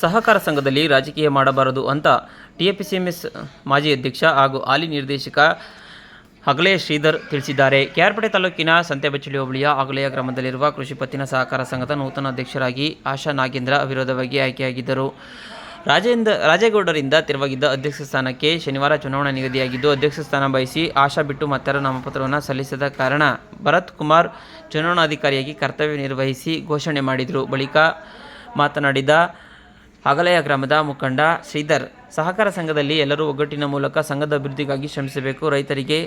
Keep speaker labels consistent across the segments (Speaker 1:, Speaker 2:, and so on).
Speaker 1: ಸಹಕಾರ ಸಂಘದಲ್ಲಿ ರಾಜಕೀಯ ಮಾಡಬಾರದು ಅಂತ ಟಿಎಪಿಸಿಎಂಎಸ್ ಮಾಜಿ ಅಧ್ಯಕ್ಷ ಹಾಗೂ ಹಾಲಿ ನಿರ್ದೇಶಕ ಹಗಲೆಯ ಶ್ರೀಧರ್ ತಿಳಿಸಿದ್ದಾರೆ. ಕೆಆರ್ಪೇಟೆ ತಾಲೂಕಿನ ಸಂತೆಬಚ್ಚಳಿ ಹೋಬಳಿಯ ಅಗಲೆಯ ಗ್ರಾಮದಲ್ಲಿರುವ ಕೃಷಿ ಪತ್ತಿನ ಸಹಕಾರ ಸಂಘದ ನೂತನ ಅಧ್ಯಕ್ಷರಾಗಿ ಆಶಾ ನಾಗೇಂದ್ರ ಅವಿರೋಧವಾಗಿ ಆಯ್ಕೆಯಾಗಿದ್ದರು. ರಾಜೇಂದ್ರ, ರಾಜೇಗೌಡರಿಂದ ತೆರವಾಗಿದ್ದ ಅಧ್ಯಕ್ಷ ಸ್ಥಾನಕ್ಕೆ ಶನಿವಾರ ಚುನಾವಣಾ ನಿಗದಿಯಾಗಿದ್ದು, ಅಧ್ಯಕ್ಷ ಸ್ಥಾನ ಬಯಸಿ ಆಶಾ ಬಿಟ್ಟು ಮತ್ತರ ನಾಮಪತ್ರವನ್ನು ಸಲ್ಲಿಸದ ಕಾರಣ ಭರತ್ ಕುಮಾರ್ ಚುನಾವಣಾಧಿಕಾರಿಯಾಗಿ ಕರ್ತವ್ಯ ನಿರ್ವಹಿಸಿ ಘೋಷಣೆ ಮಾಡಿದರು. ಬಳಿಕ ಮಾತನಾಡಿದ ಹಗಲೆಯ ಗ್ರಾಮದ ಮುಖಂಡ ಶ್ರೀಧರ್. ಸಹಕಾರ ಸಂಘದಲ್ಲಿ ಎಲ್ಲರೂ ಒಗ್ಗಟ್ಟಿನ ಮೂಲಕ ಸಂಘದ ಅಭಿವೃದ್ಧಿಗಾಗಿ ಶ್ರಮಿಸಬೇಕು. ರೈತರಿಗೆ,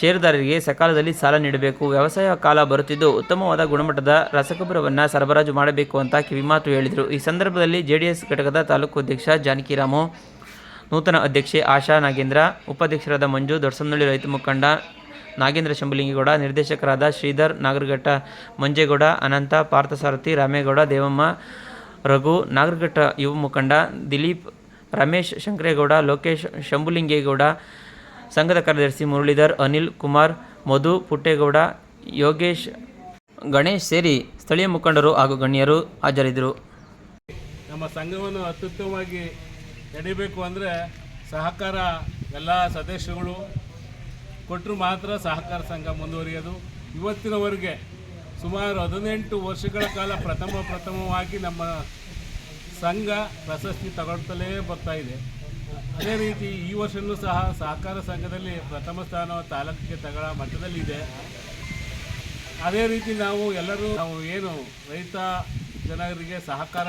Speaker 1: ಷೇರುದಾರರಿಗೆ ಸಕಾಲದಲ್ಲಿ ಸಾಲ ನೀಡಬೇಕು. ವ್ಯವಸಾಯ ಕಾಲ ಬರುತ್ತಿದ್ದು ಉತ್ತಮವಾದ ಗುಣಮಟ್ಟದ ರಸಗೊಬ್ಬರವನ್ನು ಸರಬರಾಜು ಮಾಡಬೇಕು ಅಂತ ಕಿವಿಮಾತು ಹೇಳಿದರು. ಈ ಸಂದರ್ಭದಲ್ಲಿ ಜೆಡಿಎಸ್ ಘಟಕದ ತಾಲೂಕು ಅಧ್ಯಕ್ಷ ಜಾನಕಿರಾಮು, ನೂತನ ಅಧ್ಯಕ್ಷೆ ಆಶಾ ನಾಗೇಂದ್ರ, ಉಪಾಧ್ಯಕ್ಷರಾದ ಮಂಜು ದೊಡ್ಸನಹಳ್ಳಿ ರೈತ ಮುಖಂಡ ನಾಗೇಂದ್ರ ಶಂಭಲಿಂಗೇಗೌಡ, ನಿರ್ದೇಶಕರಾದ ಶ್ರೀಧರ್ ನಾಗರಘಟ್ಟ ಮಂಜೇಗೌಡ, ಅನಂತ ಪಾರ್ಥಸಾರಥಿ ರಾಮೇಗೌಡ, ದೇವಮ್ಮ ರಘು, ನಾಗರಘಟ್ಟ ಯುವ ಮುಖಂಡ ದಿಲೀಪ್, ರಮೇಶ್ ಶಂಕರೇಗೌಡ, ಲೋಕೇಶ್ ಶಂಭುಲಿಂಗೇಗೌಡ, ಸಂಘದ ಕಾರ್ಯದರ್ಶಿ ಮುರಳೀಧರ್, ಅನಿಲ್ ಕುಮಾರ್, ಮಧು ಪುಟ್ಟೇಗೌಡ, ಯೋಗೇಶ್ ಗಣೇಶ್ ಸೇರಿ ಸ್ಥಳೀಯ ಮುಖಂಡರು ಹಾಗೂ ಗಣ್ಯರು ಹಾಜರಿದ್ದರು.
Speaker 2: ನಮ್ಮ ಸಂಘವನ್ನು ಅತ್ಯುತ್ತಮವಾಗಿ ನಡಿಬೇಕು ಅಂದರೆ ಸಹಕಾರ ಎಲ್ಲ ಸದಸ್ಯಗಳು ಕೊಟ್ಟರು ಮಾತ್ರ ಸಹಕಾರ ಸಂಘ ಮುಂದುವರಿಯೋದು. ಇವತ್ತಿನವರೆಗೆ ಸುಮಾರು ಹದಿನೆಂಟು ವರ್ಷಗಳ ಕಾಲ ಪ್ರಥಮ ಪ್ರಥಮವಾಗಿ ನಮ್ಮ ಸಂಘ ಪ್ರಶಸ್ತಿ ತಗೊಳ್ತಲೇ ಬರ್ತಾ ಇದೆ. ಅದೇ ರೀತಿ ಈ ವರ್ಷವೂ ಸಹ ಸಹಕಾರ ಸಂಘದಲ್ಲಿ ಪ್ರಥಮ ಸ್ಥಾನ ತಾಲೂಕಿಗೆ ತಗೊಳ್ಳೋ ಮಟ್ಟದಲ್ಲಿದೆ. ಅದೇ ರೀತಿ ನಾವು ಎಲ್ಲರೂ ನಾವು ಏನು ರೈತ ಜನರಿಗೆ ಸಹಕಾರ